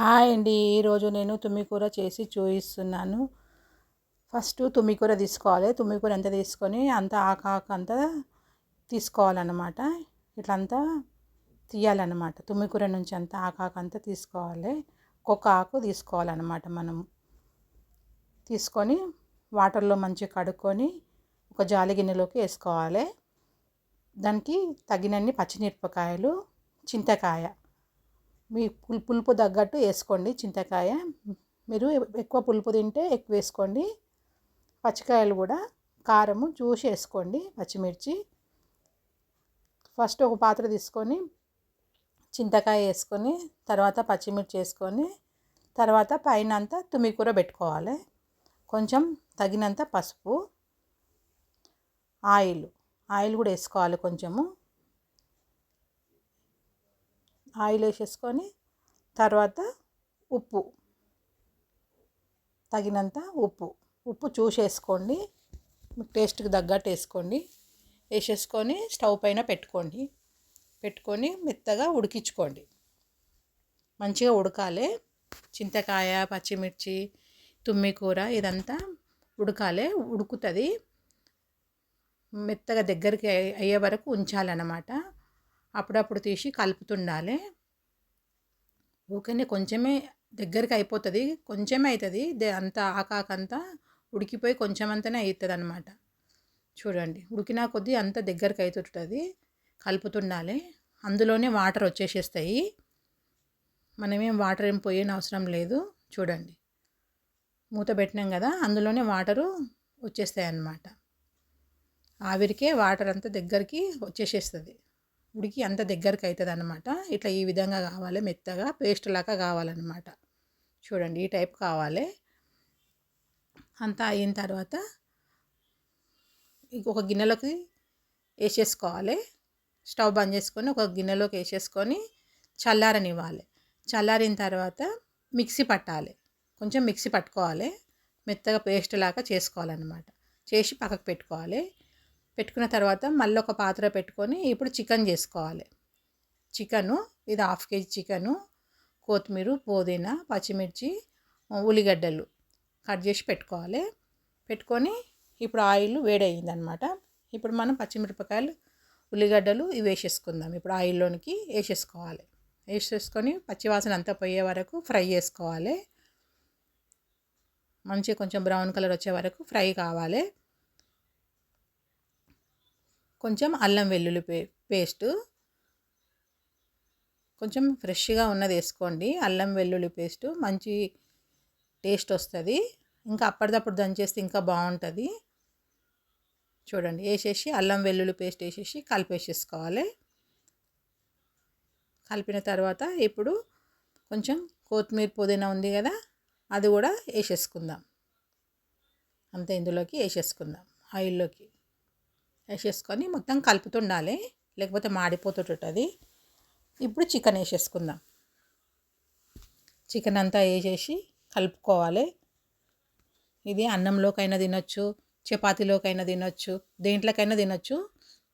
Hi అండి. ఈరోజు నేను తుమ్మికూర చేసి చూపిస్తున్నాను ఫస్ట్ తుమ్మికూర తీసుకోవాలి. తుమ్మికూర ఎంత తీసుకొని అంత ఆకు అంతా తీసుకోవాలన్నమాట. ఇట్లంతా తీయాలన్నమాట. తుమ్మికూర నుంచి అంతా ఆకాక అంతా తీసుకోవాలి. ఒక్కొక్క ఆకు తీసుకోవాలన్నమాట మనం. తీసుకొని వాటర్లో మంచిగా కడుక్కొని ఒక జాలి గిన్నెలోకి వేసుకోవాలి. దానికి తగినన్ని పచ్చిమిరపకాయలు చింతకాయ మీ పులుపు తగ్గట్టు వేసుకోండి చింతకాయ. మీరు ఎక్కువ పులుపు తింటే ఎక్కువ వేసుకోండి. పచ్చికాయలు కూడా కారము చూసి వేసుకోండి పచ్చిమిర్చి. ఫస్ట్ ఒక పాత్ర తీసుకొని చింతకాయ వేసుకొని తర్వాత పచ్చిమిర్చి వేసుకొని తర్వాత పైన అంతా తుమ్మికూర పెట్టుకోవాలి. కొంచెం తగినంత పసుపు ఆయిల్ ఆయిల్ కూడా వేసుకోవాలి కొంచెము. ఆయిల్ వేసేసుకొని తర్వాత ఉప్పు తగినంత ఉప్పు. ఉప్పు చూసేసుకోండి. టేస్ట్కి తగ్గట్టు వేసుకోండి. వేసేసుకొని స్టవ్ పైన పెట్టుకోండి. పెట్టుకొని మెత్తగా ఉడికించుకోండి. మంచిగా ఉడకాలి. చింతకాయ పచ్చిమిర్చి తుమ్మికూర ఇదంతా ఉడకాలి. ఉడుకుతుంది. మెత్తగా దగ్గరికి అయ్యే వరకు ఉంచాలన్నమాట. అప్పుడప్పుడు తీసి కలుపుతుండాలి. ఊకనే కొంచెమే దగ్గరికి అయిపోతుంది. కొంచెమే అవుతుంది అంత ఆకాకంతా ఉడికిపోయి కొంచెం అంతనే అవుతుంది అనమాట చూడండి. ఉడికినా కొద్దీ అంత దగ్గరికి అవుతుంటుంది కలుపుతుండాలి. అందులోనే వాటర్ వచ్చేసేస్తాయి. మనమేం వాటర్ ఏం పోయిన అవసరం లేదు. చూడండి. మూత పెట్టినాం కదా అందులోనే వాటరు వచ్చేస్తాయి అన్నమాట ఆవిరికే వాటర్ అంతా దగ్గరికి వచ్చేసేస్తుంది. ఉడికి అంత దగ్గరికి అవుతుంది అనమాట ఇట్లా ఈ విధంగా కావాలి మెత్తగా పేస్ట్ లాగా కావాలన్నమాట. చూడండి ఈ టైప్ కావాలి. అంతా అయిన తర్వాత ఒక గిన్నెలోకి వేసేసుకోవాలి. స్టవ్ బంద్ చేసుకొని ఒక గిన్నెలోకి వేసేసుకొని చల్లారనివ్వాలి. చల్లారిన తర్వాత మిక్సీ పట్టాలి. కొంచెం మిక్సీ పట్టుకోవాలి. మెత్తగా పేస్ట్ లాగా చేసుకోవాలన్నమాట. చేసి పక్కకు పెట్టుకోవాలి. పెట్టుకున్న తర్వాత మళ్ళీ ఒక పాత్ర పెట్టుకొని ఇప్పుడు చికెన్ చేసుకోవాలి. చికెను ఇది హాఫ్ కేజీ చికెను కొత్తిమీర పుదీనా పచ్చిమిర్చి ఉల్లిగడ్డలు కట్ చేసి పెట్టుకోవాలి. పెట్టుకొని ఇప్పుడు ఆయిల్ వేడయిందనమాట ఇప్పుడు మనం పచ్చిమిరపకాయలు ఉల్లిగడ్డలు ఇవి వేసేసుకుందాం. ఇప్పుడు ఆయిల్లోనికి వేసేసుకోవాలి. వేసేసుకొని పచ్చివాసన అంతా పోయే వరకు ఫ్రై చేసుకోవాలి. మంచిగా కొంచెం బ్రౌన్ కలర్ వచ్చే వరకు ఫ్రై కావాలి. కొంచెం అల్లం వెల్లుల్లి పే పేస్టు. కొంచెం ఫ్రెష్గా ఉన్నది వేసుకోండి. అల్లం వెల్లుల్లి పేస్టు మంచి టేస్ట్ వస్తుంది. ఇంకా అప్పటిదప్పుడు దంచేస్తే ఇంకా బాగుంటుంది. చూడండి వేసేసి అల్లం వెల్లుల్లి పేస్ట్ వేసేసి కలిపేసేసుకోవాలి. కలిపిన తర్వాత ఇప్పుడు కొంచెం కొత్తిమీర పుదీనా ఉంది కదా అది కూడా వేసేసుకుందాం. అంతే ఇందులోకి వేసేసుకుందాం. ఆయిల్లోకి. వేసేసుకొని మొత్తం కలుపుతుండాలి. లేకపోతే మాడిపోతుంటుంది. ఇప్పుడు చికెన్ వేసేసుకుందాం. చికెన్ అంతా వేసేసి కలుపుకోవాలి. ఇది అన్నంలోకైనా తినొచ్చు చపాతీలోకైనా తినొచ్చు దేంట్లోకైనా తినొచ్చు.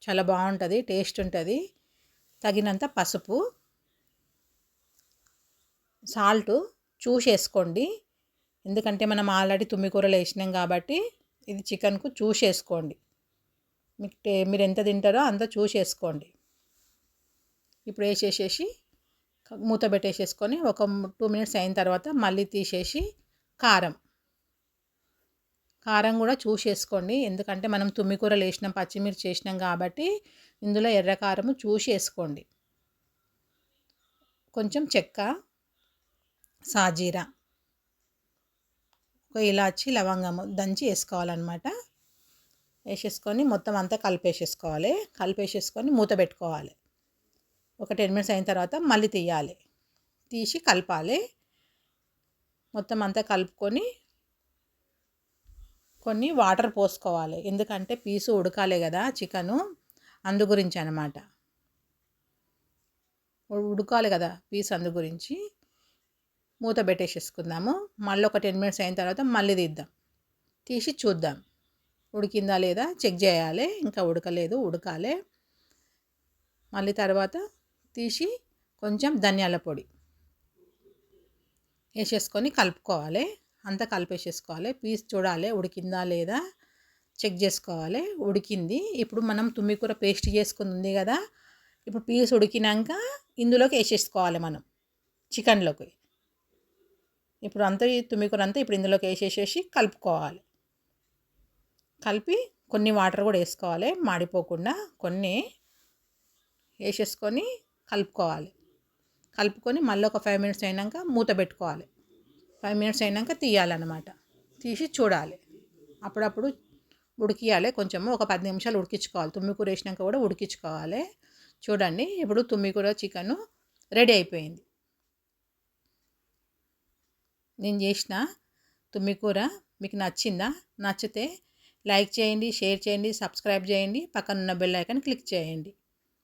చాలా బాగుంటుంది టేస్ట్ ఉంటుంది. తగినంత పసుపు సాల్ట్ చూసేసుకోండి. ఎందుకంటే మనం ఆల్రెడీ తుమ్మికూరలు వేసినాం కాబట్టి ఇది చికెన్కు చూసేసుకోండి. మీకు మీరు ఎంత తింటారో అంత చూసేసుకోండి. ఇప్పుడు వేసేసేసి మూత పెట్టేసేసుకొని ఒక టూ మినిట్స్ అయిన తర్వాత మళ్ళీ తీసేసి కారం. కారం కూడా చూసేసుకోండి. ఎందుకంటే మనం తుమ్మికూరలు వేసినాం పచ్చిమిర్చి వేసినాం కాబట్టి ఇందులో ఎర్ర కారము చూసి వేసుకోండి కొంచెం చెక్క సాజీరా ఒక ఇలాచి లవంగము దంచి వేసుకోవాలన్నమాట. వేసేసుకొని మొత్తం అంతా కలిపేసేసుకోవాలి. కలిపేసేసుకొని మూత పెట్టుకోవాలి. ఒక టెన్ మినిట్స్ అయిన తర్వాత మళ్ళీ తీయాలి. తీసి కలపాలి. మొత్తం అంతా కలుపుకొని కొన్ని వాటర్ పోసుకోవాలి. ఎందుకంటే పీసు ఉడకాలి కదా చికెను. అందు గురించి అనమాట ఉడకాలి కదా పీస్ అందు గురించి. మూత పెట్టేసేసుకుందాము. మళ్ళీ ఒక టెన్ మినిట్స్ అయిన తర్వాత మళ్ళీ తీద్దాం. తీసి చూద్దాం. ఉడికిందా లేదా చెక్ చేయాలి. ఇంకా ఉడకలేదు ఉడకాలి. మళ్ళీ తర్వాత తీసి కొంచెం ధనియాల పొడి వేసేసుకొని కలుపుకోవాలి. అంతా కలిపేసేసుకోవాలి. పీస్ చూడాలి ఉడికిందా లేదా. చెక్ చేసుకోవాలి. ఉడికింది. ఇప్పుడు మనం తుమ్మికూర పేస్ట్ చేసుకుని ఉంది కదా. ఇప్పుడు పీస్ ఉడికినాక ఇందులోకి వేసేసుకోవాలి మనం. చికెన్లోకి. ఇప్పుడు అంతా తుమ్మికూర అంతా ఇప్పుడు ఇందులోకి వేసేసేసి కలుపుకోవాలి. కలిపి కొన్ని వాటర్ కూడా వేసుకోవాలి మాడిపోకుండా కొన్ని వేసేసుకొని కలుపుకోవాలి. కలుపుకొని మళ్ళీ ఒక ఫైవ్ మినిట్స్ అయినాక మూత పెట్టుకోవాలి. ఫైవ్ మినిట్స్ అయినాక తీయాలన్నమాట. తీసి చూడాలి. అప్పుడప్పుడు ఉడికియాలి కొంచెము ఒక పది నిమిషాలు ఉడికించుకోవాలి. తుమ్మి కూర వేసినాక కూడా ఉడికించుకోవాలి. చూడండి ఇప్పుడు తుమ్మి కూర చికెన్ రెడీ అయిపోయింది. నేను చేసిన తుమ్మి కూర మీకు నచ్చిందా? నచ్చితే లైక్ చేయండి షేర్ చేయండి సబ్స్క్రైబ్ చేయండి పక్కనున్న బెల్ ఐకాన్ క్లిక్ చేయండి.